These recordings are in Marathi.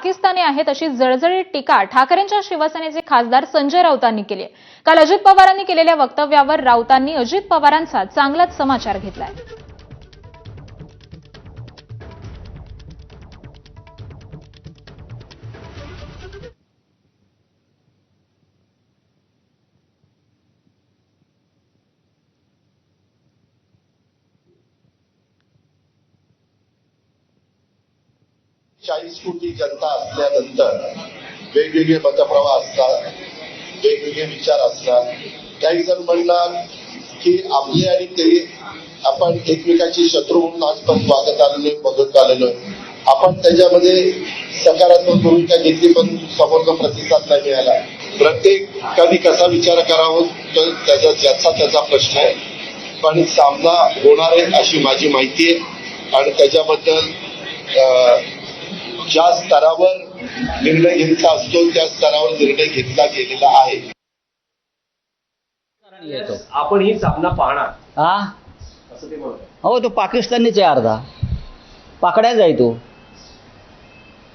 पाकिस्तानी आहेत अशी जळजळीत टीका ठाकरेंच्या शिवसेनेचे खासदार संजय राऊतांनी केली आहे. काल अजित पवारांनी केलेल्या वक्तव्यावर राऊतांनी अजित पवारांचा चांगलाच समाचार घेतलाय चाळीस कोटी जनता असल्यानंतर वेगवेगळे मतप्रवाह असतात वेगवेगळे विचार असतात. काही जण म्हणणार की आपले आणि ते आपण एकमेकाची शत्रू म्हणून आजपर्यंत वागत आलेलो बघत आलेलो आपण त्याच्यामध्ये सकारात्मक भूमिका घेतली पण समोरचा प्रतिसाद नाही मिळाला. प्रत्येकाने कसा विचार करावा तर त्याचा ज्याचा त्याचा प्रश्न आहे. पण सामना होणार आहे अशी माझी माहिती आहे. आणि त्याच्याबद्दल अं, ज्या स्तरावर निर्णय घ्यायचा असतो त्या स्तरावर निर्णय घेतला गेलेला आहे. येतो. आपण ही सामना पाहणार. हा असं ते म्हणतात. हो तो पाकिस्तानीच आहे अर्धा. पाकड्याच आहे तो.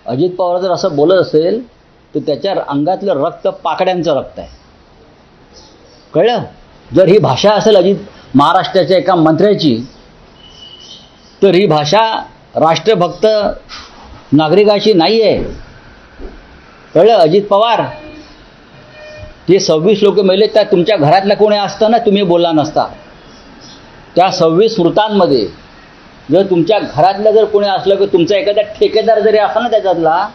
अजित पवार जर असं बोलत असेल तर त्याच्या अंगातलं रक्त पाकड्यांचं रक्त आहे. कळलं? जर ही भाषा असेल अजित महाराष्ट्राच्या एका मंत्र्याची तर ही भाषा राष्ट्रभक्त नागरिकांशी नाही आहे कळलं? अजित पवार? ते सव्वीस लोक मेले त्या तुमच्या घरातल्या कोणी असताना तुम्ही बोलला नसता. त्या सव्वीस मृतांमध्ये जर तुमच्या घरातलं जर कोणी असलं की तुमचा एखादा ठेकेदार जरी असला ना त्याच्यातला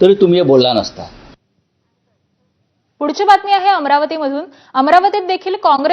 तरी तुम्ही बोलला नसता. पुढची बातमी आहे अमरावतीमधून. अमरावतीत देखील काँग्रेस